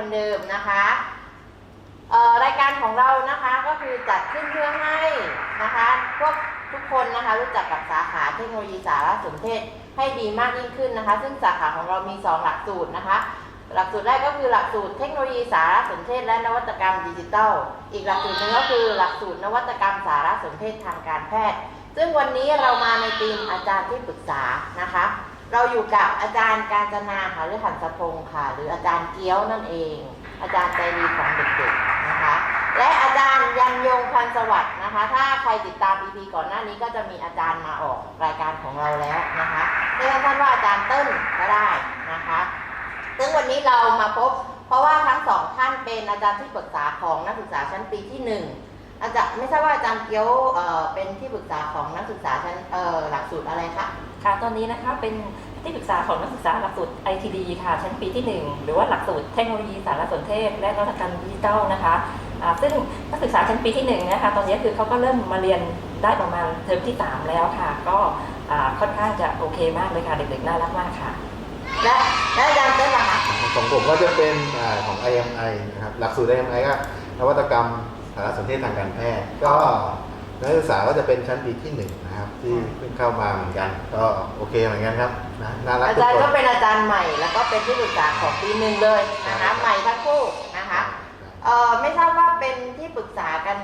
คนเดิมนะคะเอ่อรายการของเรานะคะก็คือจัดขึ้นเพื่อให้นะคะพวกทุกคนนะคะรู้จักกับสาขาเทคโนโลยีสารสนเทศให้ดีมากยิ่งขึ้นนะคะ ซึ่งสาขาของเรามี 2 หลักสูตรนะคะ หลักสูตรแรกก็คือหลักสูตรเทคโนโลยีสารสนเทศและนวัตกรรมดิจิทัล อีกหลักสูตรหนึ่งก็คือหลักสูตรนวัตกรรมสารสนเทศทางการแพทย์ ซึ่งวันนี้เรามาในทีมอาจารย์ที่ปรึกษานะคะ เราอยู่กับอาจารย์การจนาค่ะหาฤหันสพงค่ะ หรืออาจารย์เกี้ยวนั่นเอง อาจารย์ใจดีของเด็กๆนะคะ และอาจารย์ยันยงพันสวัสดิ์นะคะ ถ้าใครติดตาม EP ก่อนหน้านี้ก็จะมีอาจารย์มาออกรายการของเราแล้วนะคะเรียกสั้นว่าอาจารย์เติ้ลก็ได้นะคะ ซึ่งวันนี้เรามาพบ เพราะว่าทั้งสองท่านเป็นอาจารย์ที่ปรึกษาของนักศึกษาชั้นปีที่หนึ่งอาจารย์ไม่ทราบว่าอาจารย์เกี้ยวเเป็นที่ปรึกษาของนักศึกษาชั้นหลักสูตรอะไรคะ ค่ะตอนนี้นะคะเป็นที่ปรึกษาของนักศึกษาหลักสูตร ITD ค่ะ ชั้นปีที่ 1 หรือว่าหลักสูตรเทคโนโลยีสารสนเทศ และนวัตกรรมดิจิทัลนะคะอ่าซึ่งนักศึกษาชั้นปีที่1นะคะตอนนี้คือเขาก็เริ่มมาเรียนได้ประมาณเทอมที่ 3 แล้วค่ะ ก็อ่าค่อนข้างจะโอเคมากเลยค่ะ เด็กๆน่ารักมากค่ะ และและอาจารย์เต้นล่ะคะของผมก็จะเป็นอาของ IMI นะครับหลักสูตร IMI ก็นวัตกรรมสารสนเทศทางการแพทย์ก็ นักศึกษาก็จะเป็นชั้นปีที่หนึ่งนะครับ ที่เพิ่งเข้ามาเหมือนกัน ก็โอเคเหมือนกันครับนะน่ารักอาทุกจารย์คก็นเป็นอาจารย์ใหม่แล้วก็เป็นที่ปรึกษาของปีหนึ่งเลยนะคะใหม่ทั้งคู่นะคะเอ่อไม่ทราบว่าเป็นที่ปรึกษากัน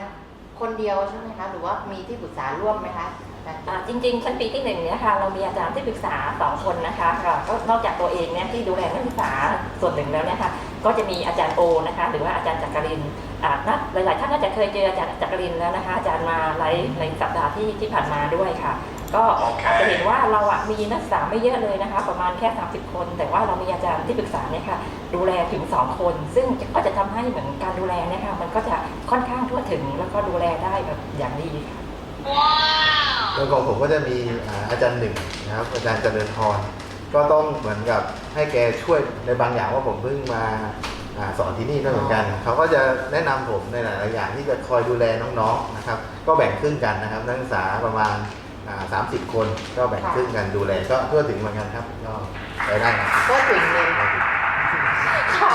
คนเดียวใช่ไหมคะหรือว่ามีที่ปรึกษาร่วมไหมคะอาจารย์อ่าจริงๆ ชั้นปีที่หนึ่งเนี่ยค่ะเรามีอาจารย์ที่ปรึกษาสองคนนะคะก็ก็นอกจากตัวเองเนี่ยที่ดูแลนักศึกษาส่วนหนึ่งแล้วเนี่ยค่ะก็จะมีอาจารย์โอนะคะ หรือว่าอาจารย์จักรินอ่า น่าหลาย ๆ ท่านน่าจะเคยเจออาจารย์จักรินแล้วนะคะ อาจารย์มาไลฟ์ในสัปดาห์ที่ที่ผ่านมาด้วยค่ะ ก็จะเห็นว่าเราอะมีนักศึกษาไม่เยอะเลยนะคะ ประมาณแค่ 30 คน แต่ว่าเรามีอาจารย์ที่ปรึกษาเนี่ยค่ะดูแลถึง 2 คน ซึ่งก็จะทำให้เหมือนการดูแลเนี่ยค่ะมันก็จะค่อนข้างทั่วถึงแล้วก็ดูแลได้แบบอย่างดีค่ะแล้วของผมก็จะมีอ่าอาจารย์หนึ่งนะครับอาจารย์เจริญพรก็ต้องเหมือนกับให้แกช่วยในบางอย่างว่าผมเพิ่งมา อ่าสอนที่นี่ด้วยเหมือนกัน เขาก็จะแนะนำผมในหลายๆอย่างที่จะคอยดูแลน้องๆนะครับ ก็แบ่งครึ่งกันนะครับ นักศึกษาประมาณสามสิบคนก็แบ่งครึ่งกันดูแลก็ทั่วถึงเหมือนกันครับก็ไปได้ครับก็ถึงเงินค่ะ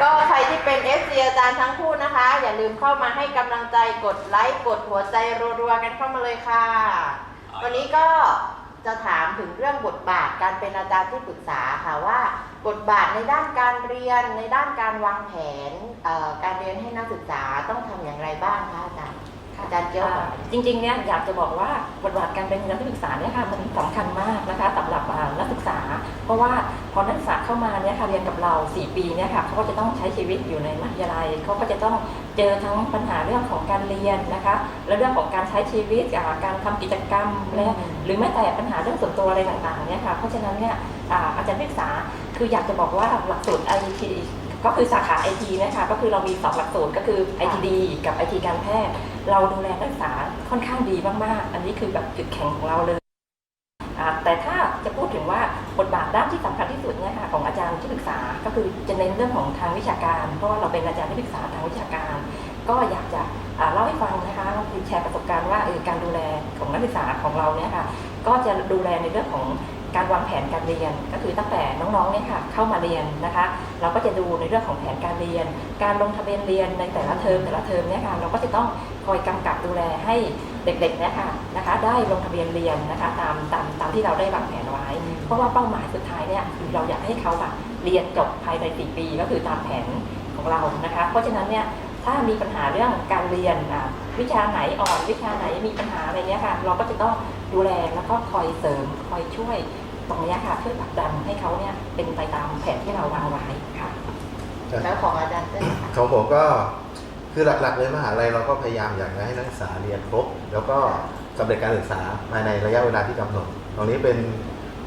ก็ใครที่เป็น FC อาจารย์ทั้งคู่นะคะ อย่าลืมเข้ามาให้กำลังใจกดไลค์กดหัวใจรัวๆกันเข้ามาเลยค่ะ วันนี้ก็ จะถามถึงเรื่องบทบาทการเป็นอาจารย์ที่ปรึกษาค่ะว่า บทบาทในด้านการเรียนในด้านการวางแผนเอ่อการเรียนให้นักศึกษาต้องทำอย่างไรบ้างคะอาจารย์อาจารย์เกี้ยวก่อนจริงๆเนี่ยอยากจะบอกว่าบทบาทการเป็นนักศึกษาเนี่ยค่ะมันสำคัญมากนะคะสำหรับอ่านักศึกษา เพราะว่าพอนักศึกษาเข้ามาเนี่ยค่ะเรียนกับเรา 4 ปีเนี่ยค่ะเขาก็จะต้องใช้ชีวิตอยู่ในมหาวิทยาลัยเขาก็จะต้องเจอทั้งปัญหาเรื่องของการเรียนนะคะและเรื่องของการใช้ชีวิตาการทำกิจกรรมและหรือแม้แต่ปัญหาเรื่องส่วนตัวอะไรต่างๆเนี่ยค่ะเพราะฉะนั้นเนี่ยอาจารย์ที่ปรึกษาคืออยากจะบอกว่าหลักสูตร IT ก็คือสาขา IT นะคะก็คือเรามีสองหลักสูตรก็คือ ITD กับ IT การแพทย์ เราดูแลนักศึกษาค่อนข้างดีมากๆ อันนี้คือแบบจุดแข็งของเราเลย แต่ถ้าจะพูดถึงว่าบทบาทด้านที่สำคัญที่สุดเนี่ยค่ะของอาจารย์ที่ปรึกษา ก็คือจะเน้นเรื่องของทางวิชาการ เพราะว่าเราเป็นอาจารย์ที่ปรึกษาทางวิชาการ ก็อยากจะเล่าให้ฟังนะคะคือแชร์ประสบการณ์ว่าเออการดูแลของนักศึกษาของเราเนี่ยค่ะ ก็จะดูแลในเรื่องของการวางแผนการเรียนก็คือตั้งแต่น้องๆเนี่ยค่ะเข้ามาเรียนนะคะ เราก็จะดูในเรื่องของแผนการเรียน การลงทะเบียนเรียนในแต่ละเทอมแต่ละเทอมเนี่ยค่ะเราก็จะต้องคอยกำกับดูแลให้ เด็กๆเนี่ยค่ะนะคะได้ลงทะเบียนเรียนนะคะตามตามตามที่เราได้วางแผนไว้ เพราะว่าเป้าหมายสุดท้ายเนี่ยคือเราอยากให้เขาอะเรียนจบภายใน4ปีก็คือตามแผนของเรานะคะ เพราะฉะนั้นเนี่ยถ้ามีปัญหาเรื่องการเรียนอะวิชาไหนอ่อนวิชาไหนมีปัญหาอะไรเนี่ยค่ะ เราก็จะต้องดูแลแล้วก็คอยเสริมคอยช่วยตรงเนี้ยค่ะช่วยผลักดันให้เขาเนี่ยเป็นไปตามแผนที่เราวางไว้ค่ะแล้วของอาจารย์เต้นค่ะของผมก็ คือหลักๆเลยมหาลัยเราก็พยายามอยากจะให้นักศึกษาเรียนครบ แล้วก็สำเร็จการศึกษาภายในระยะเวลาที่กำหนด ตรงนี้เป็น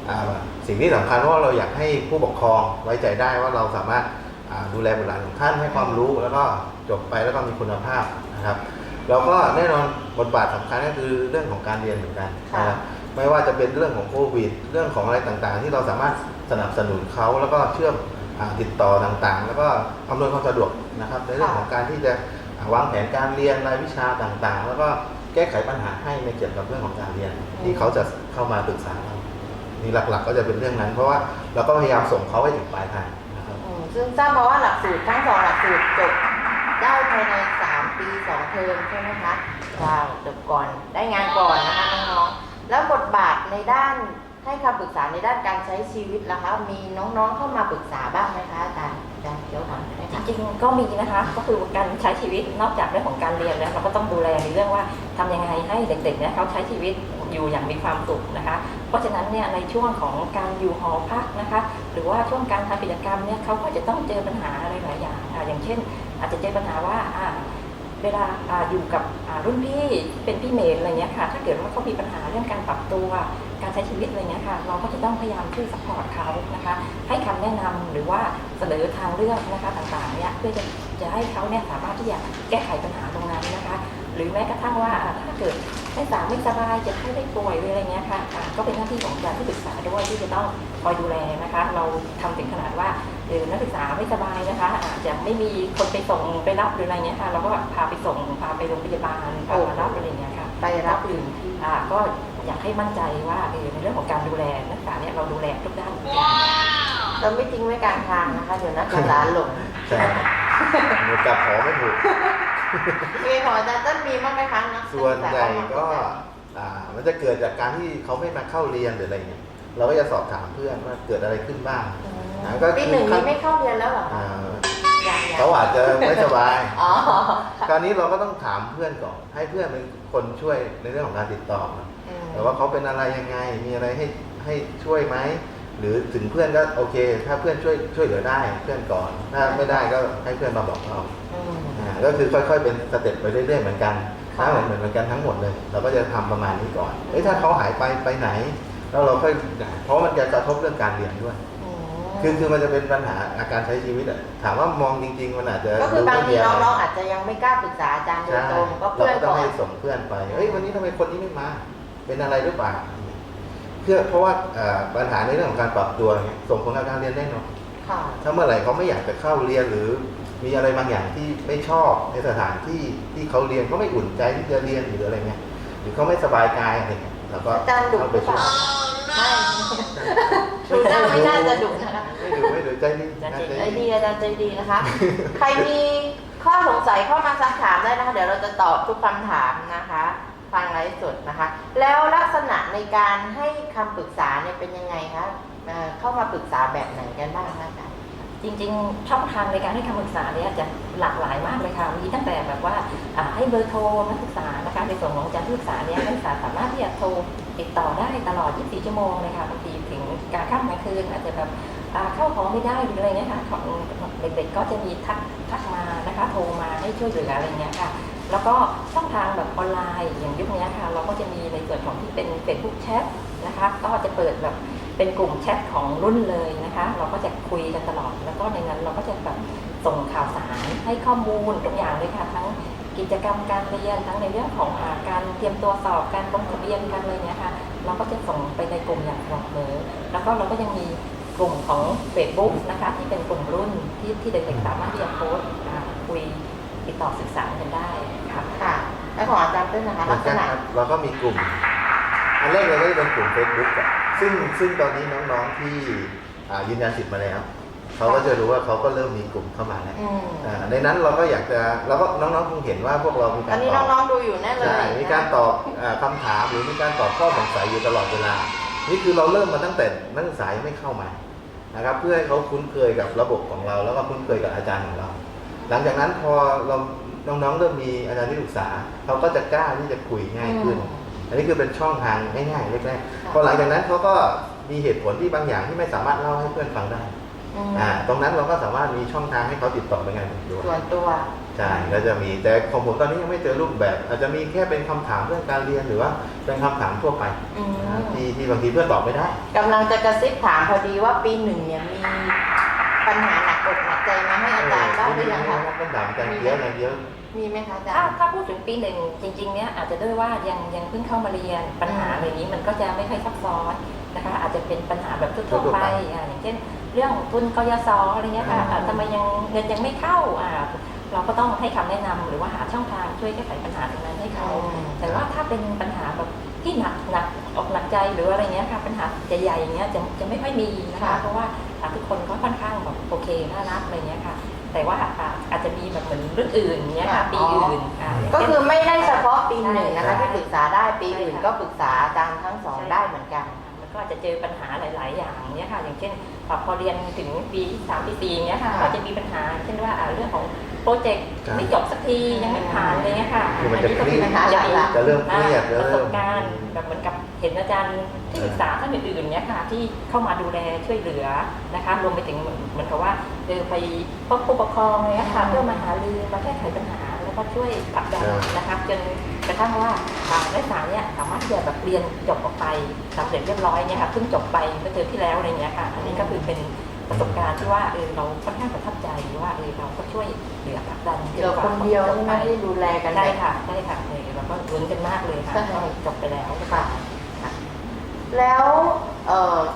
อ่าสิ่งที่สำคัญเพราะว่าเราอยากให้ผู้ปกครองไว้ใจได้ว่าเราสามารถอ่าดูแลบุตรหลานของท่านให้ความรู้แล้วก็จบไปแล้วก็มีคุณภาพนะครับแล้วก็แน่นอนบทบาทสำคัญก็คือเรื่องของการเรียนเหมือนกันนะครับไม่ว่าจะเป็นเรื่องของโควิด เรื่องของอะไรต่างๆ ที่เราสามารถสนับสนุนเขาแล้วก็เชื่อมอ่าติดต่อต่างๆ แล้วก็อำนวยความสะดวก นะครับในเรื่องของการที่จะวางแผนการเรียนรายวิชาต่างๆ แล้วก็แก้ไขปัญหาให้ในเกี่ยวกับเรื่องของการเรียน ที่เขาจะเข้ามาปรึกษาเรานี่หลักๆ ก็จะเป็นเรื่องนั้น เพราะว่าเราก็พยายามส่งเขาให้ถึงปลายทางนะครับซึ่งซึ่งทราบมาว่าหลักสูตรทั้งสองหลักสูตรจบได้ภายใน3ปี2เทอมใช่ไหมคะว้าวจบก่อนได้งานก่อนนะคะน้องๆแล้วบทบาทในด้าน ให้คำปรึกษาในด้านการใช้ชีวิตล่ะคะ มีน้องๆเข้ามาปรึกษาบ้างไหมคะอาจารย์อาจารย์เดี๋ยวก่อนนะจคะริงๆก็มีนะคะ ก็คือการใช้ชีวิตนอกจากเรื่องของการเรียนแล้วเราก็ต้องดูแลในเรื่องว่าทำยังไงให้เด็กๆเนี่ยเขาใช้ชีวิตอยู่อย่างมีความสุขนะคะ เพราะฉะนั้นเนี่ยในช่วงของการอยู่หอพักนะคะ หรือว่าช่วงการทำกิจกรรมเนี่ยเขาก็จะต้องเจอปัญหาอะไรหลายอย่างอ่าอย่างเช่น อาจจะเจอปัญหาว่าอ่า เวลาอาอยู่กับอ่ารุ่นพี่เป็นพี่เมดอะไรเงี้ยค่ะ ถ้าเกิดว่าเขามีปัญหาเรื่องการปรับตัว การใช้ชีวิตอะไรเงี้ยค่ะ เราก็จะต้องพยายามช่วยสปอร์ตเขานะคะ ให้คำแนะนำหรือว่าเสนอทางเลือกนะคะต่างๆเนี่ยเพื่อจะจะให้เขาเนี่ยสามารถที่จะแก้ไขปัญหาตรงนั้นนะคะ หรือแม้กระทั่งว่าอ่าถ้าเกิดไม่สามไม่สบายเจะให้ได้ป่วยหรืออะไรเงี้ยค่ะอ่าก็เป็นหน้าที่ของการที่ปรึกษาด้วยที่จะต้องคอยดูแลนะคะ เราทำถึงขนาดว่าเออนักศึกษาไม่สบายนะคะอาจจะไม่มีคนไปส่งไปรับหรืออะไรเงี้ยค่ะเราก็พาไปส่งพาไปโรงพยาบาลพามารับอะไรเงี้ยค่ะไปรับถึงที่อ่าก็ อยากให้มั่นใจว่าเออในเรื่องของการดูแลนักศึกษาเนี่ยเราดูแลทุกด้านเหมือนกันเราไม่ทิ้งไว้กลางทางนะคะเดี๋ยวนักศึกษาหลงใช่หนูจับขอไม่ถูกเรียนของอาจารย์ต้นมีบ้างไหมคะนักศึกษาส่วนใหญ่ก็เข้ามาอ่ามันจะเกิดจากการที่เขาไม่มาเข้าเรียนหรืออะไรเงี้ยเราก็จะสอบถามเพื่อนว่าเกิดอะไรขึ้นบ้างอืมอ่าก็คือปีหนึ่งนี้ไม่เข้าเรียนแล้วเหรอคะอ่ายังยังเขาอาจจะไม่สบายอ๋อคราวนี้เราก็ต้องถามเพื่อนก่อน ให้เพื่อนเป็นคนช่วยในเรื่องของการติดต่ออืม แต่ว่าเขาเป็นอะไรยังไง มีอะไรให้ให้ช่วยไหม หรือถึงเพื่อนก็โอเค ถ้าเพื่อนช่วยช่วยเหลือได้เพื่อนก่อน ถ้าไม่ได้ก็ให้เพื่อนมาบอกเราอืมอ่าก็คือค่อยๆเป็นสเต็ปไปเรื่อยๆเหมือนกันค่ะถ้าเหมือนเหมือนกันทั้งหมดเลย เราก็จะทำประมาณนี้ก่อนเอ้ยถ้าเขาหายไปไปไหน แล้วเราค่อยเพราะมันจะกระทบเรื่องการเรียนด้วยอืมคือคือมันจะเป็นปัญหาอาการใช้ชีวิตอะถามว่ามองจริง ๆ มันอาจจะก็คือบางทีดูไม่มีะไรน้องๆอาจจะยังไม่กล้าปรึกษาอาจารย์โดยใช่ตรงก็เราเพื่อนก็ต้อก่งอนให้ส่งเพื่อนไปเฮ้ยวันนี้ทำไมคนนี้ไม่มา เป็นอะไรหรือเปล่าเพื่อเพราะว่าเอ่อปัญหาในเรื่องของการปรับตัวเนี่ยส่งผลกับการเรียนแน่นอนค่ะถ้าเมื่อไหร่เขาไม่อยากจะเข้าเรียนหรือมีอะไรบางอย่างที่ไม่ชอบในสถานที่ที่เขาเรียนเขาไม่อุ่นใจที่จะเรียนหรืออะไรเงี้ยหรือเขาไม่สบายกายอะไรเงี้ยเราก็อาจารย์ดุเข้าหไปรือเปช่วยล่าไม่ดูหน้าไม่น่าจะดุนะคะไม่ดูไม่ดูใจดีนะใจใจดีดีอาจารย์ใจดีนะคะ ใครมีข้อสงสัยเข้ามาซักถามได้นะคะ เดี๋ยวเราจะตอบทุกคำถามนะคะ ฟังไลฟ์สดนะคะ แล้วลักษณะในการให้คำปรึกษาเนี่ยเป็นยังไงคะเอ่อเข้ามาปรึกษาแบบไหนกันบ้างคะอาจารย์ จริงๆ ช่องทางในการให้คำปรึกษาเนี่ยจะหลากหลายมากเลยค่ะมีตั้งแต่แบบว่าอ่าให้เบอร์โทรนักศึกษานะคะในส่วนของอาจารย์ที่ปรึกษาเนี่ยนักศึกษาสามารถที่จะโทรติดต่อได้ตลอด 24 ชั่วโมงเลยค่ะบางทีถึงกลารค่ำกลางคืนอาจจะแบบอ่าเข้าของไม่ได้หรืออะไรเงี้ยค่ะของเด็กๆก็จะมีทักทักมานะคะโทรมาให้ช่วยเหลืออะไรเงี้ยค่ะ แล้วก็ช่องทางแบบออนไลน์อย่างยุคนี้ค่ะ เราก็จะมีในส่วนของที่เป็น Facebook แชทนะคะก็จะเปิดแบบเป็นกลุ่มแชทของรุ่นเลยนะคะ เราก็จะคุยกันตลอด แล้วก็ในนั้นเราก็จะแบบส่งข่าวสารให้ข้อมูลทุกอย่างเลยค่ะทั้งกิจกรรมการเรียนทั้งในเรื่องของอาการเตรียมตัวสอบการลงทะเบียนกันอะไรเงี้ยค่ะเราก็จะส่งไปในกลุ่มอย่างสม่ำเสมอแล้วก็เราก็ยังมีกลุ่มของ Facebook นะคะที่เป็นกลุ่มรุ่นที่ที่เด็กๆสามารถที่จะโพสต์คุยติดต่อสื่อสากันได้ ค่ะค่ะแล้วของอาจารย์เต้นนะคะเหมืลัอกนษกันณะครับเราก็มีกลุ่ม อันแรกเลยก็จะเป็นกลุ่ม Facebook ก่อนซึ่งซึ่งตอนนี้น้องๆที่อ่ายืนยันสิทธิ์มาแล้วเขาก็จะรู้ว่าเขาก็เริ่มมีกลุ่มเข้ามาแล้วอืมอ่าในนั้นเราก็อยากจะเราก็น้องๆคงเห็นว่าพวกเรามีตกาอนรนี้ตอบ น้องๆดูอยู่แน่เลยใช่มีการตอบอ่าคำถามหรือมีการตอบข้อสงสัยอยู่ตลอดเวลา นี่คือเราเริ่มมาตั้งแต่นักศึกษายังไม่เข้ามา นะครับ เพื่อให้เขาคุ้นเคยกับระบบของเรา แล้วก็คุ้นเคยกับอาจารย์ของเรา หลังจากนั้นพอเรา น้องๆเริ่มมีอาจารย์ที่ปรึกษาเขาก็จะกล้าที่จะคุยง่ายขึ้น อันนี้คือเป็นช่องทางง่ายๆแรกๆพอหลังจากนั้นเขาก็มีเหตุผลที่บางอย่างที่ไม่สามารถเล่าให้เพื่อนฟังได้อืมอ่าตรงนั้นเราก็สามารถมีช่องทางให้เขาติดต่อไปงานผมด้วยส่วนตัวใช่ก็จะมีแต่ของผมตอนนี้ยังไม่เจอรูปแบบ อาจจะมีแค่เป็นคำถามเรื่องการเรียนหรือว่าเป็นคำถามทั่วไปอืมนะที่ที่บางทีเพื่อนตอบไม่ได้กำลังจะกระซิบถามพอดีว่าปีหนึ่งเนี่ยมี ปัญหาหนักอกหนักใจมาให้อาจารย์บ้างหรือยังคะเป็นถามอาจารย์เยอะอะไรเยอะมีไหมคะอาจารถ้าย์ถ้าพูดถึงปีหนึ่งจริงๆเนี้ยอาจจะด้วยว่ายังยังเพิ่งเข้ามาเรียนปัญหาอะไรนี้มันก็จะไม่ค่อยซับซ้อนนะคะอาจจะเป็นปัญหาแบบทั่วๆไปอ่าอย่างเช่น เรื่องทุนกยศอะไรเงี้ยค่ะอ่าทำไมยังเงินยังไม่เข้าอ่าเราก็ต้องให้คำแนะนำหรือว่าหาช่องทางช่วยแก้ไขปัญหาตรงนั้นให้เขา แต่ว่าถ้าเป็นปัญหาแบบที่หนักหนักออกหนักใจหรืออะไรเงี้ยค่ะปัญหาใหญ่ๆอย่างเงี้ยจะจะไม่ค่อยมีนะคะเพราะว่าอ่าทุกคนก็ค่อนข้างแบบ โอเคน่ารักอะไรเงี้ยค่ะ แต่ว่าอ่าอาจจะมีแบบเหมือนเรื่องอื่นเงี้ยค่ะปีอื่นอ่าย่างก็เช่นคือไม่ได้เฉพาะปีหนึ่งนะคะใช่ที่ปรึกษาได้ปีอื่นใช่ค่ะก็ปรึกษาอาจารย์ทั้งสองได้เหมือนกันมันก็อาจจะเจอปัญหาหลาย ๆ อย่างเนี้ยค่ะ อย่างเช่นพอเรียนถึงปีสามปีสี่เนี้ยค่ะค่ะก็จะมีปัญหา เช่นว่าอ่าเรื่องของโปรเจกต์ครับไม่จบสักทียังไม่ผ่านอะไรเงี้ยค่ะคือมันจะก็เครียดปัญหาหลักๆจะเริ่มเครียดอ่าประสบเริ่มการณ์แบบเหมือนกับ เห็นอาจารย์ที่ปรึกษาท่านอื่นๆเนี้ยค่ะที่เข้ามาดูแลช่วยเหลือนะคะรวมไปถึงเหมือนเหมือนกับว่าเออไปพบผู้ปกครองเนี้ยค่ะอืมเพื่อมาหารือมาแก้ไขปัญหาแล้วก็ช่วยผลักดันครับนะคะจนกระทั่งว่าทางนักศึกษาเนี่ยสามารถที่จะแบบเรียนจบออกไปสำเร็จเรียบร้อยเนี่ยค่ะเพิ่งจบไปเมื่อเทอมที่แล้วอะไรเงี้ยค่ะ อันนี้ก็คือเป็นประสบการณ์ที่ว่าเออเราค่อนข้างประทับใจว่าเออเราก็ช่วยเหลือผลักดันเดี๋ยวคนเดียวใช่ไหมที่ดูแลกันได้ค่ะได้ค่ะเออเราก็ลุ้นกันมากเลยค่ะใช่ก็จบไปแล้วค่ะ แล้ว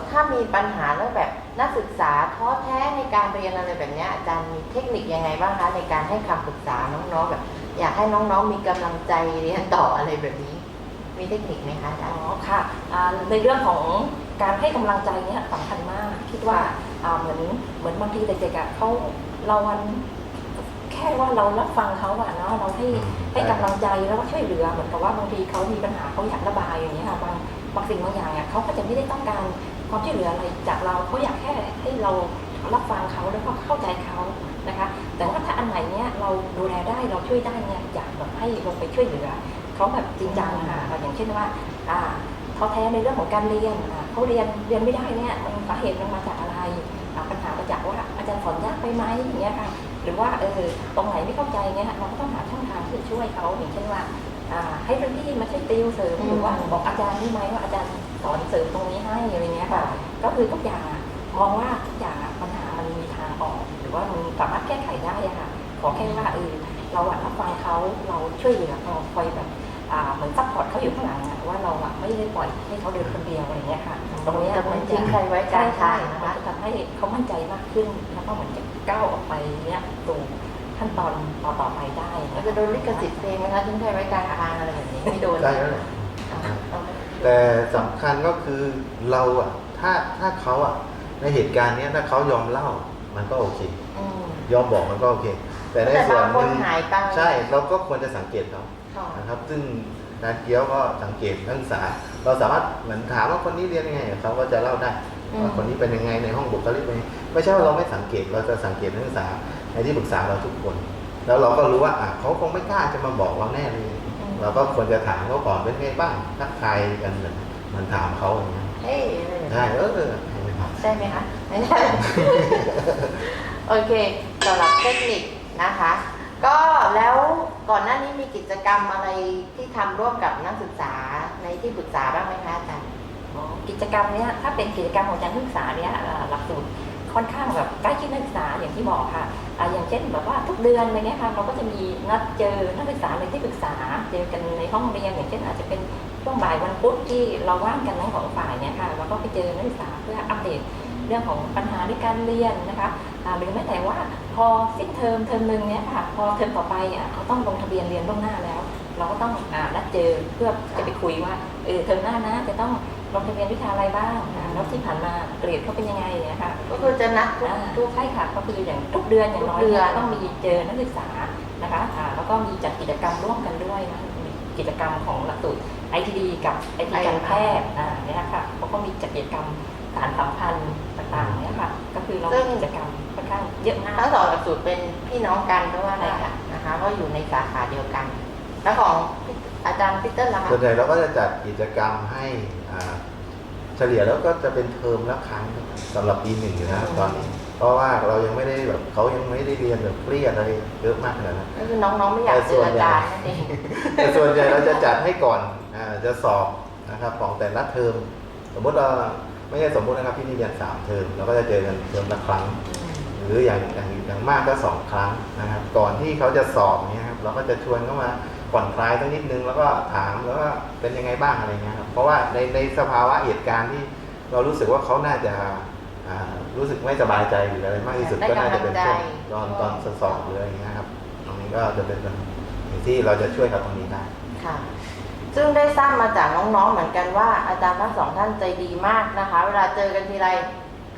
ถ้ามีปัญหาเรื่องแบบนักศึกษาท้อแท้ในการเรียนอะไรแบบนี้อาจารย์มีเทคนิคยังไงบ้างคะในการให้คำปรึกษาน้องๆแบบ อยากให้น้องๆมีกำลังใจเรียนต่ออะไรแบบนี้ มีเทคนิคไหมคะอาจารย์อ๋อค่ะในเรื่องของการให้กำลังใจเนี่ยสำคัญมาก คิดว่าเหมือนเหมือนบางทีเด็กๆเขาเราวันแค่ว่าเรารับฟังเขาอะเนาะเราให้ให้กำลังใจแล้วก็ช่วยเหลือเหมือนกับว่าบางทีเขามีปัญหาเขาอยากระบายอย่างเงี้ยค่ะบาง บางสิ่งบางอย่างอะเขาก็จะไม่ได้ต้องการความช่วยเหลืออะไรจากเราเขาอยากแค่ให้เรารับฟังเขาแล้วก็เข้าใจเขานะคะ แต่ว่าถ้าอันไหนเนี้ยเราดูแลได้เราช่วยได้เนี่ยอยากแบบให้ลงไปช่วยเหลือเขาแบบจริงจังค่ะอย่างเช่นว่าอ่าเขาแท้ในเรื่องของการเรียนเขาเรียนเรียนไม่ได้เนี่ยมันสาเหตุมันมาจากอะไรปัญหามาจากว่าอาจารย์สอนยากไปไหมอย่างเงี้ยค่ะ หรือว่าเออตรงไหนไม่เข้าใจเนี่ยเราก็ต้องหาช่องทางที่จะช่วยเขาอย่างเช่นว่า ให้รุ่นพี่มาช่วยติวเสริมอืมหรือว่าบอกอาจารย์ได้ไหมว่าอาจารย์สอนเสริมตรงนี้ให้อะไรเงี้ยค่ะ ก็คือทุกอย่างอะมองว่าทุกอย่างอะปัญหามันมีทางออก หรือว่ามันสามารถแก้ไขได้อะค่ะขอแค่ว่าเออเราอะรับฟังเขาเราช่วยเหลือเราคอยแบบอ่าเหมือนซัพพอร์ตเขาอยู่ข้างหลังอะว่าเราอะไม่ได้ปล่อยให้เขาเดินคนเดียวอะไรเงี้ยค่ะ ตรงเนี้ยจะไม่นทิ้งใครไว้กลางทางนะมัคะนจะทำให้เขามั่นใจมากขึ้นแล้วก็เหมือนจะก้าวออกไปเนี้ยสู่ ขั้นตอนต่อต่อๆไปได้มันนะจะคะโดนลิขสิทธิ์เพลงไหมคะทิ้งใครไว้กลางทางอะไรแบบนี้ไม่โดนได้แล้วแหละอ่าเอาไหมแต่สำคัญก็คือเราอะถ้าถ้าเขาอะในเหตุการณ์เนี้ยถ้าเขายอมเล่ามันก็โอเคอืมยอมบอกมันก็โอเค แต่ในแต่ส่วบานงหคนนึ่งหายไปใช่เราก็ควรจะสังเกตเขาค่ะนะครับ ซึ่งนานเกี้ยวก็สังเกตนักศึกษา เราสามารถเหมือนถามว่าคนนี้เรียนยังไงเขาก็จะเล่าได้อืมว่าคนนี้เป็นยังไงในห้องบุคลิกเป็นยังไงไม่ใช่ว่าเราไม่สังเกตเราจะสังเกตนักศึกษา ในที่ปรึกษาเราทุกคน แล้วเราก็รู้ว่าอะเขาคงไม่กล้าจะมาบอกเราแน่เลยเราก็ควรจะถามเขาก่อนเป็นไงบ้างทักทายกันเหมือนเหมือนถามเขาอย่างเงี้ยเฮ้ยอะไรแบบได้นี้เออเออให้ไปถามใช่ไหมคะไม่ใช่โอเคสำหรับเทคนิคนะคะ ก็แล้วก่อนหน้านี้มีกิจกรรมอะไรที่ทำร่วมกับนักศึกษาในที่ปรึกษาบ้างไหมคะอาจารย์อ๋อกิจกรรมเนี้ยถ้าเป็นกิจกรรมของการศึกษาเนี้ยอ่าหลักสูตรค่อนข้างแบบใกล้ชิดนักศึกษาอย่างที่บอกค่ะ ออย่างเช่นแบบว่าทุกเดือนอะไรเงี้ยค่ะเราก็จะมีนัดเจอนักศึกษาในที่ปรึกษาเจอกันในห้องเรียนอย่างเช่นอาจจะเป็นช่วงบ่ายวันพุธที่เราว่างกันทั้งสองฝ่ายเนี่ยค่ะเราก็ไปเจอนักศึกษาเพื่ออัปเดตเรื่องของปัญหาในการเรียนนะคะหรือแม้แต่ว่าพอสิ้นเทอมเทอมหนึ่งเนี่ยค่ะพอเทอมต่อไปอะเขาต้องลงทะเบียนเรียนล่วงหน้าแล้ว เราก็ต้องนัดเจอเพื่อจะไปคุยว่าเออเทอมหน้านะจะต้อง ลงทะเบียนวิชาอะไรบ้างอ่าแล้วที่ผ่านมาเกรดเขาเป็นยังไงเนี่ยค่ะก็คือจะนัดทุกอ่าทุก ใช่ค่ะก็คืออย่างทุกเดือนอย่างน้อยทุกเดือนเนี่ยต้องมีเจอนักศึกษานะคะอ่าแล้วก็มีจัดกิจกรรมร่วมกันด้วยนะมีกิจกรรมของหลักสูตร ITD กับ IT การแพทย์อ่าเนี่ยค่ะเขาก็มีจัดกิจกรรมสารสัมพันธ์ต่างๆเนี่ยค่ะก็คือเรามีกิจกรรมค่อนข้างเยอะมาก ทั้งสองหลักสูตรเป็นพี่น้องกันเพราะว่าอะไรใช่คะค่ะนะคะก็อยู่ในสาขาเดียวกัน แล้วของพี่อาจารย์พีเตอร์ล่ะคะ ส่วนใหญ่เราก็จะจัดกิจกรรมให้อ่า เฉลี่ยแล้วก็จะเป็นเทอมละครั้งสำหรับปีหนึ่งอยู่นะครับตอนนี้เพราะว่าเรายังไม่ได้แบบเขายังไม่ได้เรียนแบบเครียดอะไรเยอะมากขนาดนั้นก็คือน้องๆไม่อยากเจออาจารย์นั่นเองแต่ส่วนใหญ่เราจะจัดให้ก่อนอาจะสอบนะครับของแต่ละเทอม สมมติเราไม่ใช่สมมตินะครับพี่นี่เรียนสามเทอมเราก็จะเจอกันเทอมละครั้ง หรืออย่างอย่างอย่างมากก็สองครั้งนะครับก่อนที่เขาจะสอบเนี่ยครับเราก็จะชวนเขามา ผ่อนคลายสักนิดนึงแล้วก็ถามแล้วก็เป็นยังไงบ้างอะไรเงี้ยครับเพราะว่าในในสภาวะเหตุการณ์ที่เรารู้สึกว่าเขาน่าจะอ่ารู้สึกไม่สบายใจหรืออะไรมากที่สุดได้ก็น่าจะเป็นช่วงกำลังใจตอนตอนสอบหรืออะไรเงี้ยครับตรงนี้ก็จะเป็นสิ่งที่เราจะช่วยเขาตรงนี้ได้ค่ะซึ่งได้ทราบมาจากน้องๆเหมือนกันว่าอาจารย์ทั้งสองท่านใจดีมากนะคะ เวลาเจอกันทีไร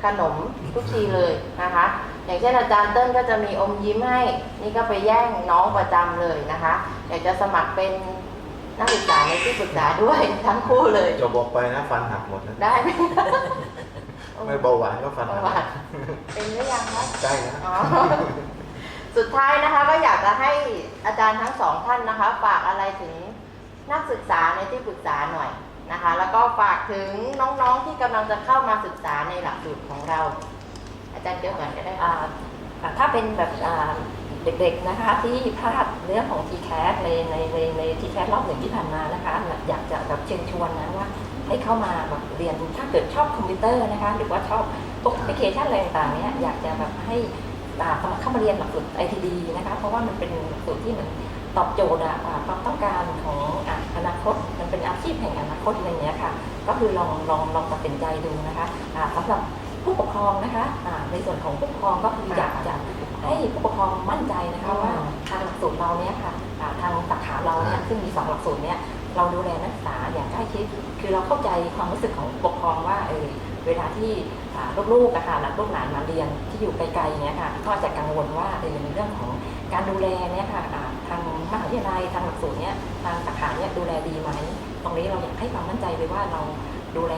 ขนมทุกทีเลยนะคะ ออย่างเช่นอาจารย์เติ้ลก็จะมีอมยิ้มให้ นี่ก็ไปแย่งน้องประจำเลยนะคะ อยากจะสมัครเป็นนักศึกษาในที่ปรึกษาด้วยทั้งคู่เลยจะบอกไปนะฟันหักหมดนะได้ไหมไม่เบาหวานก็ฟันเบาหักหวานเป็นหรือยังคะใกล้นะอ๋อสุดท้ายนะคะก็อยากจะให้อาจารย์ทั้งสองท่านนะคะ ฝากอะไรถึงนักศึกษาในที่ปรึกษาหน่อยนะคะ แล้วก็ฝากถึงน้องๆที่กำลังจะเข้ามาศึกษาในหลักสูตรของเรา อาจารย์เกี่ยวก่อนก็ได้อ่าถ้าเป็นแบบเด็กๆนะคะที่พลาดเรื่องของ t c a s ในในในใน t c a s รอบหนึ่งที่ผ่านมานะคะอยากจะแบบเชิญชวนนะว่าให้เข้ามาแบบเรียนถ้าเกิดชอบคอมพิวเตอร์นะคะหรือว่าชอบพวกแอปพลิเคชันอะไรต่างๆเนี้ยอยากจะแบบให้อ่าเข้ามาเข้ามาเรียนหลักสูตร ITD นะคะเพราะว่ามันเป็นหลักสูตรที่มันตอบโจทย์อะความต้องการของอนาคตมันเป็นอาชีพแห่งอนาคตอะไรเงี้ยค่ะก็คือลองลองลองตัดสินใจดูนะคะสำหรับ ผู้ปกครองนะคะอ่าในส่วนของผู้ปกครองก็คืออยากจะให้ผู้ปกครองมั่นใจนะคะว่าทางหลักสูตรเราเนี่ยค่ะอ่าทางสาขาเราเนี่ยซึ่งมีสองหลักสูตรเนี่ยเราดูแลนักศึกษาอย่างใกล้ชิดคือเราเข้าใจความรู้สึกของผู้ปกครองว่าเออเวลาที่อ่าลูกๆอะค่ะลูกหลานมาเรียนที่อยู่ไกลๆเนี่ยค่ะก็จะกังวลว่าเออในเรื่องของการดูแลเนี่ยค่ะอ่าทางมหาวิทยาลัยทางหลักสูตรเนี่ยทางสาขาเนี่ยดูแลดีไหมตรงนี้เราอยากให้ความมั่นใจเลยว่าเราดูแล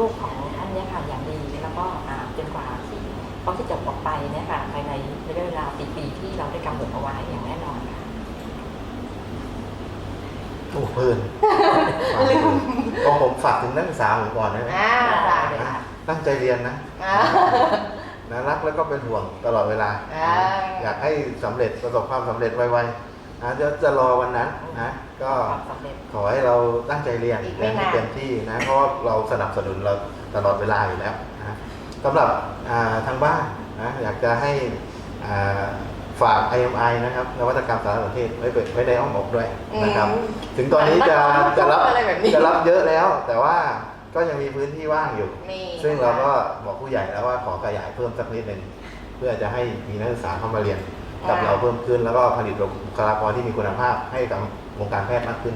ลูกๆของท่านเนี่ยค่ะอย่างดีแล้วก็อ่าจนกว่าที่เขาจะจบออกไปเนี่ยค่ะภายในระยะเวลาปีปีที่เราได้กำหนดเอาไว้อย่างแน่นอนค่ะโอ้เพลินฟังเพลินก็ผมฝากถึงนักศึกษาผมก่อนได้ไหมอ่าได้เลยค่ะตั้งใจเรียนนะอ่านะรักแล้วก็เป็นห่วงตลอดเวลาอ่าอยากให้สำเร็จประสบความสำเร็จไวๆ นะจะจะรอวันนั้นนะก็ความสำเร็จขอให้เราตั้งใจเรียนอีกไม่เรียนให้นานเต็มที่นะเพราะว่าเราสนับสนุนเราตลอดเวลาอยู่แล้วนะสำหรับอ่าทางบ้านนะอยากจะให้อ่าฝาก IMI นะครับนวัตกรรมสารสนเทศไว้เป็นไว้ในอ้อมอกด้วยนะครับอืมถึงตอนนี้จะเหมือนจะรับอะไรแบบนี้จะรับเยอะแล้ว แต่ว่าก็ยังมีพื้นที่ว่างอยู่มีซึ่งเราก็บอกผู้ใหญ่แล้วว่าขอขยายเพิ่มสักนิดหนึ่งเพื่อจะให้มีนักศึกษาเข้ามาเรียน กับเราเพิ่มขึ้น แล้วก็ผลิตบุคลากรที่มีคุณภาพให้กับวงการแพทย์มากขึ้น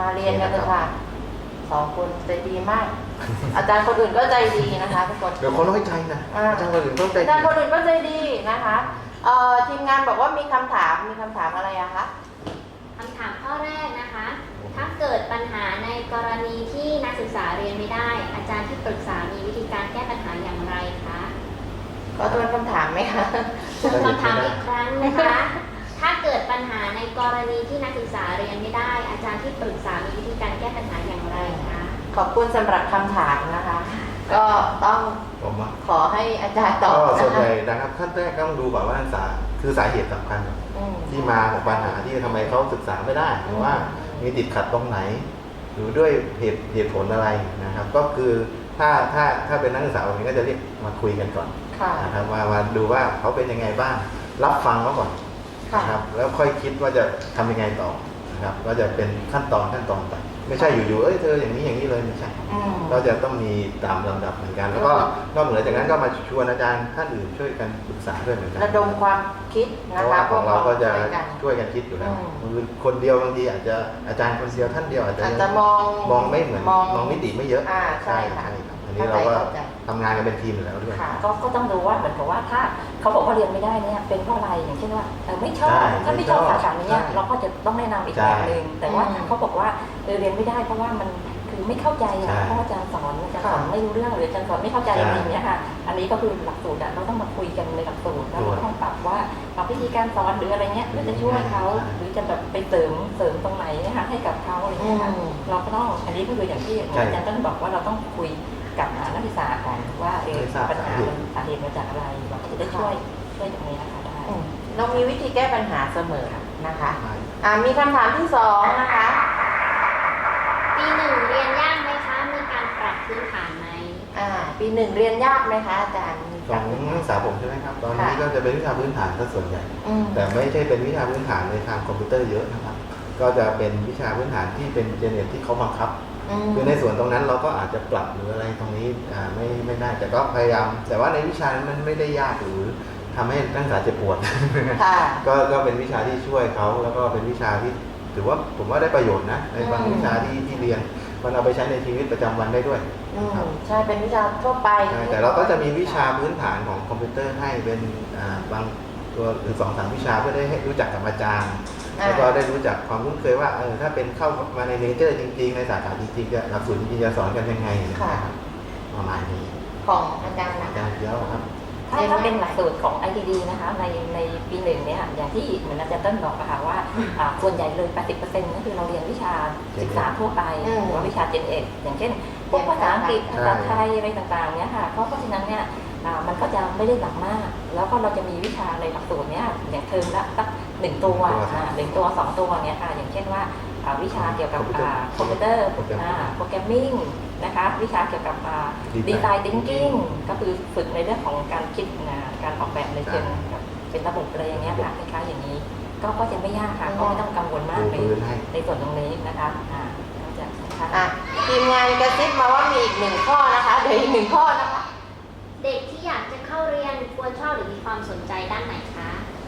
มาเรียนกันเลยค่ะสองคนใจดีมาก อาจารย์คนอื่นก็ใจดีนะคะทุกคนเดี๋ยวเขาน้อยใจนะอ่าอาจารย์คนอื่นต้องใจอาดีจารย์คนอื่นก็ใจดีนะคะเอ่อทีมงานบอกว่ามีคำถามมีคำถามอะไรอะคะคำถามข้อแรกนะคะ ถ้าเกิดปัญหาในกรณีที่นักศึกษาเรียนไม่ได้ อาจารย์ที่ปรึกษามีวิธีการแก้ปัญหาอย่างไรคะก็ทวนคำถามไหมคะ ทวนคำถามอีกครั้งนะคะ ถ้าเกิดปัญหาในกรณีที่นักศึกษาเรียนไม่ได้ อาจารย์ที่ปรึกษามีวิธีการแก้ปัญหาอย่างไรคะ ขอบคุณสำหรับคำถามนะคะ ก็ต้องผมว่าขอให้อาจารย์ตอบก็นะส่วนใหคะญ่นะครับขั้นแรกก็ต้องดูก่อนว่านักศึกษาคือสาเหตุสำคัญอืม ที่มาของปัญหาที่ทำไมเขาศึกษาไม่ได้หรือว่ามีติดขัดตรงไหน หรือด้วยเหตุเหตุผลอะไรนะครับ ก็คือถ้าถ้าถ้าเป็นนักศึกษาแบบนี้ก็จะเรียกมาคุยกันก่อนค่ะ นะครับมามาดูว่าเขาเป็นยังไงบ้าง รับฟังเขาก่อนค่ะนะครับ แล้วค่อยคิดว่าจะทำยังไงต่อนะครับก็จะเป็นขั้นตอนขั้นตอนไปไม่ใช่อยู่ๆเอ้ยเธออย่างนี้อย่างนี้เลยไม่ใช่อืมเราจะต้องมีตามลำดับเหมือนกัน แล้วก็นอกเหนือจากนั้นก็มาชวนอาจารย์ท่านอื่นช่วยกันปรึกษาด้วยเหมือนกันระดมความคิดเพนะราะคะว่าของเราก็จะพวเราช่วยกันช่วยกันคิดอยู่แล้วอืมมือคนเดียวบางทีอาจจะอาจารย์คนเดียวท่านเดียวอาจจะอาจจะมองมองไม่เหมือนมองมองมิติไม่เยอะอ่าใช่ค่ะครับอันนี้เราก็ เข้าใจทำงานกันเป็นทีมอยู่แล้วด้วยค่ะก็ก็ต้องดูว่าเหมือนกับว่าถ้าเขาบอกว่าเรียนไม่ได้เนี่ยเป็นเพราะอะไรอย่างเช่นว่าเออไม่ชอบใช่ถ้าไม่ชอบไม่ชอบสาขานี้ใช่เราก็จะต้องแนะนำอีกใช่แบบหนึ่งแต่ว่าอืมถ้าเขาบอกว่าเออเรียนไม่ได้เพราะว่ามันคือไม่เข้าใจอะใช่เพราะว่าอาจารย์สอนอาจารย์สอนค่ะไม่รู้เรื่องหรืออาจารย์สอนไม่เข้าใจใช่อะไรอย่างเงี้ยค่ะ อันนี้ก็คือหลักสูตรอะเราต้องมาคุยกันในหลักสูตรแล้วถูกเราต้องปรับว่าปรับวิธีการสอนหรืออะไรเงี้ยเพื่อจะช่วยเขาใช่หรือจะแบบไปเสริมเสริมตรงไหนนะคะให้กับเขาอะไรเงี้ยค่ะอืมเราก็ต้องอันนี้ก็คืออย่างที่อาจารย์ต้นบอกว่าเราต้องคุย กับนักศึกษาก่อนว่าเออให้ทราบปัญหาสาเหตุมันสาเหตุมาจากอะไรเราก็จะได้ช่วยช่วยตรงนี้นะคะได้อืมเรามีวิธีแก้ปัญหาเสมอนะคะใช่อ่ามีคำถามที่สองนะคะปีหนึ่งเรียนยากไหมคะมีการปรับพื้นฐานไหมอ่าปีหนึ่งเรียนยากไหมคะอาจารย์มีของนักศึกษาผมใช่ไหมครับ ตอนนี้ค่ะก็จะเป็นวิชาพื้นฐานซะส่วนใหญ่อืมแต่ไม่ใช่เป็นวิชาพื้นฐานในทางคอมพิวเตอร์เยอะนะครับ ก็จะเป็นวิชาพื้นฐานที่เป็นเจเน็ตที่เขาบังคับอืม คือในส่วนตรงนั้นเราก็อาจจะปรับหรืออะไรตรงนี้อ่าไม่ไม่ได้แต่ก็พยายาม แต่ว่าในวิชานั้นมันไม่ได้ยากหรือทำให้นักศึกษาเจ็บปวดค่ะก็ก็เป็นวิชาที่ช่วยเขาแล้วก็เป็นวิชาที่ถือว่าผมว่าได้ประโยชน์นะในบางอืมวิชาที่ที่เรียนมันเอาไปใช้ในชีวิตประจำวันได้ด้วยอืมครับใช่เป็นวิชาทั่วไปใช่แต่เราก็จะมีวิชาพื้นฐานของคอมพิวเตอร์ให้เป็นอ่าบางตัวหรือสองสามวิชาเพื่อได้ให้รู้จักกับอาจารย์อ่า แล้วก็ได้รู้จักความคุ้นเคยว่าเออถ้าเป็นเข้ามาในเมเจอร์จริง ๆ ในสาขาจริงๆจะหลักสูตรจริงๆจะสอนกันยังไงนะครับประมาณนี้ของอาจารย์นะอาจารย์เดียวครับถ้าถ้าเป็นหลักสูตรของ ITD นะคะในในปีหนึ่งเนี่ยอย่างที่เหมือนอาจารย์เต้นบอกอะค่ะว่าอ่าส่วนใหญ่เลย 80%ก็คือเราเรียนวิชาศึกษาทั่วไปอืมหรือว่าวิชา Gen Ed อย่างเช่นพวกภาษาอังกฤษใช่ภาษาไทยอะไรต่างๆเนี่ยค่ะเพราะเพราะฉะนั้นเนี่ยอ่ามันก็จะไม่ได้หนักมาก แล้วก็เราจะมีวิชาในหลักสูตรเนี่ยอย่างเทอมละสัก หนึ่งตัวอ่าหนึ่งตัวสองตัวเนี่ยค่ะ อย่างเช่นว่าอ่าวิชาเกี่ยวกับอ่าคอมพิวเตอร์อ่าโปรแกรมมิ่งนะคะวิชาเกี่ยวกับอ่าดีไซน์ทิงกิ้งก็คือฝึกในเรื่องของการคิดนะการออกแบบในเชิงแบบเป็นระบบอะไรอย่างเงี้ยค่ะคล้ายๆอย่างนี้ ก็ก็จะไม่ยากค่ะก็ไม่ต้องกังวลมากดูในพื้นให้ในส่วนตรงนี้นะคะอ่าก็จะนะคะอะทีมงานกระซิบมาว่ามีอีกหนึ่งข้อนะคะเดี๋ยวอีกหนึ่งข้อนะคะ เด็กที่อยากจะเข้าเรียนควรชอบหรือมีความสนใจด้านไหนคะ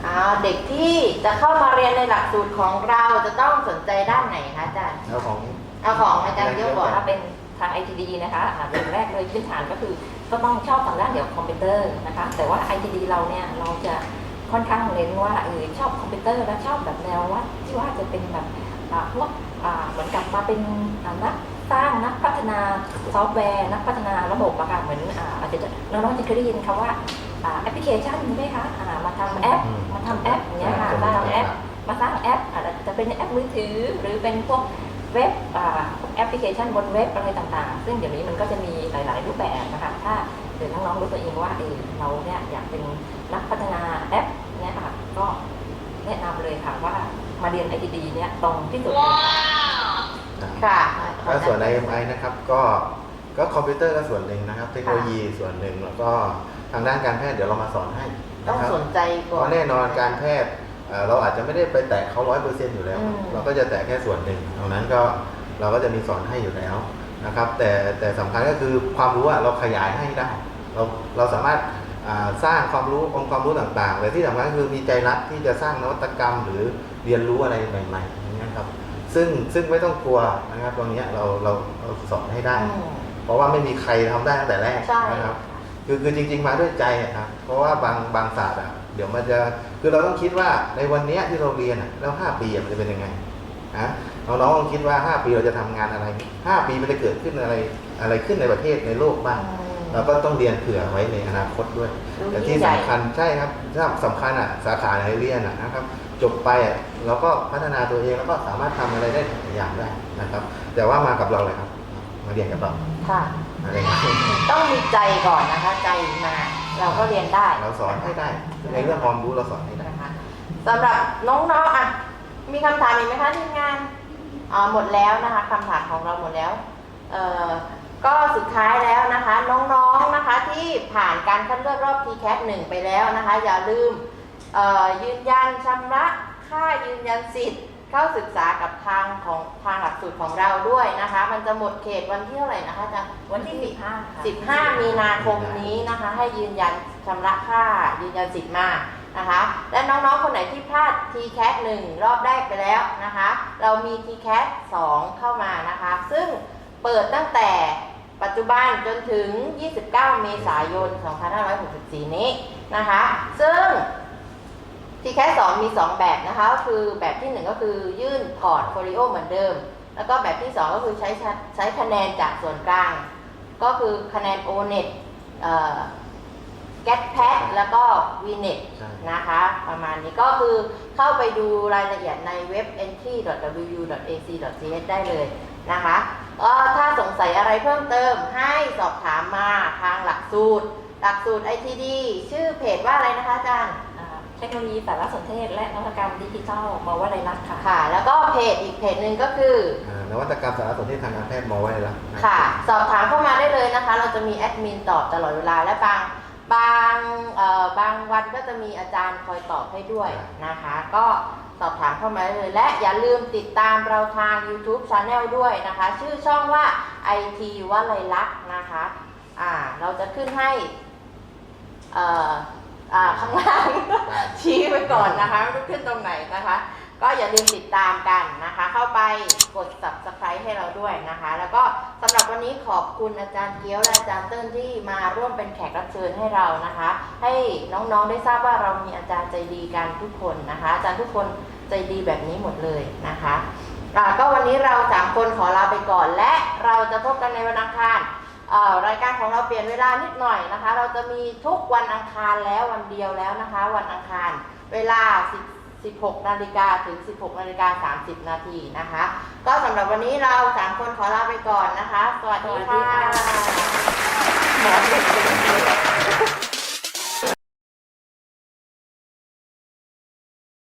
อ่าเด็กที่จะเข้ามาเรียนในหลักสูตรของเราจะต้องสนใจด้านไหนคะอาจารย์แล้วของ เอาของอาจารย์เยอะก่อนถ้าเป็นทาง ITD นะคะอ่าอย่างแรกเลยพื้นฐานก็คือก็ต้องชอบทางด้านเกี่ยวกับคอมพิวเตอร์นะคะ แต่ว่า ITD เราเนี่ยเราจะค่อนข้างเน้นว่าเออชอบคอมพิวเตอร์และชอบแบบแนวว่าที่ว่าจะเป็นแบบอ่าพวกอ่าเหมือนกับมาเป็นอ่านักสร้างนักพัฒนาซอฟต์แวร์นักพัฒนาระบบอะค่ะเหมือนอ่าอาจจะน้องๆจะเคยได้ยินคำว่าอ่าแอปพลิเคชันใช่ไหมคะอ่ามาทำแอป อืม เป็นแอปมือถือ หรือเป็นพวกเว็บอ่าแอปพลิเคชันบนเว็บอะไรต่างๆ ซึ่งเดี๋ยวนี้มันก็จะมีหลาย ๆ รูปแบบนะคะ ถ้าเดี๋ยวน้องๆรู้ตัวเองว่าเออเราเนี่ยอยากเป็นนักพัฒนาแอปเนี่ยค่ะก็แนะนำเลยค่ะว่ามาเรียน ITD เนี่ยตรงที่สุดเลยค่ะค่ะแล้วส่วนใน MI นะครับก็ก็คอมพิวเตอร์ก็ส่วนหนึ่งนะครับ เทคโนโลยีส่วนหนึ่งแล้วก็ทางด้านการแพทย์เดี๋ยวเรามาสอนให้ต้องนะครับสนใจเพก่อนราะแน่นอนการแพทย์ เอ่อเราอาจจะไม่ได้ไปแตะเขาร้อยเปอร์เซ็นต์อยู่แล้วอืมเราก็จะแตะแค่ส่วนหนึ่งตรงนั้นก็เราก็จะมีสอนให้อยู่แล้วนะครับ แต่แต่สำคัญก็คือความรู้อะเราขยายให้ได้ เราเราสามารถอ่าสร้างความรู้องค์ความรู้ต่างๆแต่ที่สำคัญก็คือมีใจรักที่จะสร้างนวัตกรรม หรือเรียนรู้อะไรใหม่ๆอย่างเงี้ยครับซึ่งซึ่งไม่ต้องกลัวนะครับตรงเนี้ยเราเราเราสอนให้ได้อืมเพราะว่าไม่มีใครทำได้ตั้งแต่แรกใช่นะครับคือคือจริง ๆ มาด้วยใจอะครับเพราะว่าบางบางศาสตร์อะเดี๋ยวมันจะ คือเราต้องคิดว่าในวันเนี้ยที่เราเรียนอะแล้วห้าปีอะมันจะเป็นยังไงนะน้องๆลองคิดว่าห้าปีเราจะทำงานอะไรห้าปีมันจะเกิดขึ้นอะไรอะไรขึ้นในประเทศในโลกบ้างเราก็ต้องเรียนเผื่อไว้ในอนาคตด้วยดูแต่ยิ่ที่งใหญ่สำคัญใช่ครับถ้าสำคัญอะสาขาไหนเรียนอะนะครับ จบไปอะเราก็พัฒนาตัวเองแล้วก็สามารถทำอะไรได้หลายอย่างได้นะครับ แต่ว่ามากับเราเลยครับ มาเรียนกับเราค่ะอะไรอย่างเงี้ยต้องมีใจก่อนนะคะใจมา เราก็เรียนได้เราสอนให้ได้ในเรื่องความรู้เราสอนให้ได้นะคะสำหรับน้องๆอะมีคำถามอีกไหมคะทีมงานอ่าหมดแล้วนะคะคำถามของเราหมดแล้วเอ่อก็สุดท้ายแล้วนะคะ น้องๆนะคะที่ผ่านการคัดเลือกรอบ TCAT 1ไปแล้วนะคะ อย่าลืมเอ่อยืนยันชำระค่ายืนยันสิทธิ์ เข้าศึกษากับทางของทางหลักสูตรของเราด้วยนะคะ มันจะหมดเขตวันที่เท่าไหร่นะคะอาจารย์วันที่15ค่ะ15มีนาคมนี้นะคะ ให้ยืนยันชำระค่ายืนยันสิทธิ์มานะคะ และน้องๆ คนไหนที่พลาด TCAT 1รอบแรกไปแล้วนะคะ เรามี TCAT 2 เข้ามานะคะ ซึ่งเปิดตั้งแต่ปัจจุบันจนถึง 29 เมษายน 2564 นี้นะคะ ซึ่ง TCAT 2มี 2 แบบนะคะก็คือแบบที่ 1 ก็คือยื่นพอร์ตโฟลิโอเหมือนเดิม แล้วก็แบบที่ 2 ก็คือใช้ชะใช้คะแนนจากส่วนกลาง ก็คือคะแนน o n e t เอ่อ get p a d แล้วก็ v n e t ใช่นะคะ ประมาณนี้ก็คือเข้าไปดูรายละเอียดในเว็บ entry.wu.ac.th ได้เลยนะคะก็ถ้าสงสัยอะไรเพิ่มเติมให้สอบถามมาทางหลักสูตร หลักสูตร ITD ชื่อเพจว่าอะไรนะคะอาจารย์อ่า เทคโนโลยีสารสนเทศ และนวัตกรรมดิจิทัลมาว่าไรลักษณ์ค่ะ ค่ะ แล้วก็เพจอีกเพจหนึ่งก็คือ อ่านวัตกรรมสารสนเทศทางการแพทย์มอไว้แล้วนะค่ะ สอบถามเข้ามาได้เลยนะคะ เราจะมีแอดมินตอบตลอดเวลา และบางบางเอ่อบางวันก็จะมีอาจารย์คอยตอบให้ด้วยนะคะ ก็สอบถามเข้ามาได้เลย และอย่าลืมติดตามเราทาง YouTube Channel ด้วยนะคะ ชื่อช่องว่า IT วัลัยลักษณ์นะคะ อ่า เราจะขึ้นให้ เอ่อ อ่าข้างล่าง ชี้ไว้ก่อนนะคะไม่รู้ขึ้นตรงไหนนะคะ ก็อย่าลืมติดตามกันนะคะ เข้าไปกด subscribe ให้เราด้วยนะคะ แล้วก็สำหรับวันนี้ขอบคุณอาจารย์เกียวและอาจารย์เติ้ลที่มาร่วมเป็นแขกรับเชิญให้เรานะคะ ให้น้องๆได้ทราบว่าเรามีอาจารย์ใจดีกันทุกคนนะคะ อาจารย์ทุกคนใจดีแบบนี้หมดเลยนะคะอ่าก็วันนี้เราสามคนขอลาไปก่อนและเราจะพบกันในวันอังคาร รายการของเราเปลี่ยนเวลานิดหน่อยนะคะ เราจะมีทุกวันอังคารแล้ววันเดียวแล้วนะคะ วันอังคารเวลา 16 นาฬิกาถึง 16 นาฬิกา 30 นาทีนะคะ ก็สำหรับวันนี้เราสามคนขอลาไปก่อนนะคะ สวัสดีค่ะ